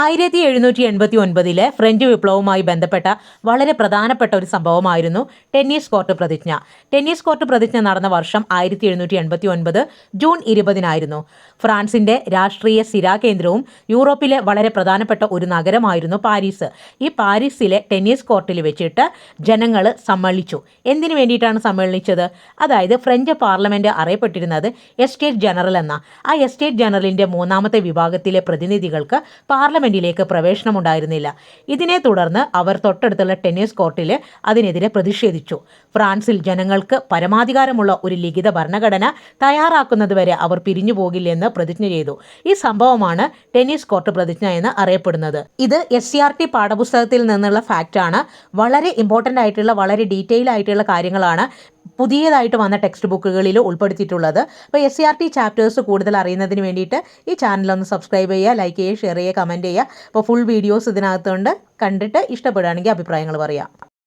ആയിരത്തി എഴുന്നൂറ്റി എൺപത്തി ഒൻപതിലെ ഫ്രഞ്ച് വിപ്ലവവുമായി ബന്ധപ്പെട്ട വളരെ പ്രധാനപ്പെട്ട ഒരു സംഭവമായിരുന്നു ടെന്നീസ് കോർട്ട് പ്രതിജ്ഞ. ടെന്നീസ് കോർട്ട് പ്രതിജ്ഞ നടന്ന വർഷം ആയിരത്തി എഴുന്നൂറ്റി എൺപത്തി ഒൻപത് ജൂൺ ഇരുപതിനായിരുന്നു. ഫ്രാൻസിന്റെ രാഷ്ട്രീയ സ്ഥിരാകേന്ദ്രവും യൂറോപ്പിലെ വളരെ പ്രധാനപ്പെട്ട ഒരു നഗരമായിരുന്നു പാരീസ്. ഈ പാരീസിലെ ടെന്നീസ് കോർട്ടിൽ വെച്ചിട്ട് ജനങ്ങൾ സമ്മേളിച്ചു. എന്തിനു വേണ്ടിയിട്ടാണ് സമ്മേളിച്ചത്? അതായത് ഫ്രഞ്ച് പാർലമെന്റ് അറിയപ്പെട്ടിരുന്നത് എസ്റ്റേറ്റ് ജനറൽ എന്ന. ആ എസ്റ്റേറ്റ് ജനറലിന്റെ മൂന്നാമത്തെ വിഭാഗത്തിലെ പ്രതിനിധികൾക്ക് പാർലമെന്റിലേക്ക് പ്രവേശനമുണ്ടായിരുന്നില്ല. ഇതിനെ തുടർന്ന് അവർ തൊട്ടടുത്തുള്ള ടെന്നീസ് കോർട്ടിൽ അതിനെതിരെ പ്രതിഷേധിച്ചു. ഫ്രാൻസിൽ ജനങ്ങൾക്ക് പരമാധികാരമുള്ള ഒരു ലിഖിത ഭരണഘടന തയ്യാറാക്കുന്നതുവരെ അവർ പിരിഞ്ഞു പോകില്ലെന്ന് പ്രതിജ്ഞ ചെയ്തു. ഈ സംഭവമാണ് ടെന്നീസ് കോർട്ട് പ്രതിജ്ഞ എന്ന് അറിയപ്പെടുന്നത്. ഇത് എസ് സി ആർ ടി പാഠപുസ്തകത്തിൽ നിന്നുള്ള ഫാക്റ്റാണ് വളരെ ഇമ്പോർട്ടന്റ് ആയിട്ടുള്ള വളരെ ഡീറ്റെയിൽ ആയിട്ടുള്ള കാര്യങ്ങളാണ് പുതിയതായിട്ട് വന്ന ടെക്സ്റ്റ് ബുക്കുകളിൽ ഉൾപ്പെടുത്തിയിട്ടുള്ളത്. അപ്പോൾ S C R T chapters കൂടുതൽ അറിയുന്നതിന് വേണ്ടിയിട്ട് ഈ ചാനൽ ഒന്ന് സബ്സ്ക്രൈബ് ചെയ്യുക ലൈക്ക് ചെയ്യുക ഷെയർ ചെയ്യുക കമന്റ് ചെയ്യുക. അപ്പോൾ ഫുൾ വീഡിയോസ് ഇതിനകത്തുണ്ട്. കണ്ടിട്ട് ഇഷ്ടപ്പെടുകയാണെങ്കിൽ അഭിപ്രായങ്ങൾ പറയാം.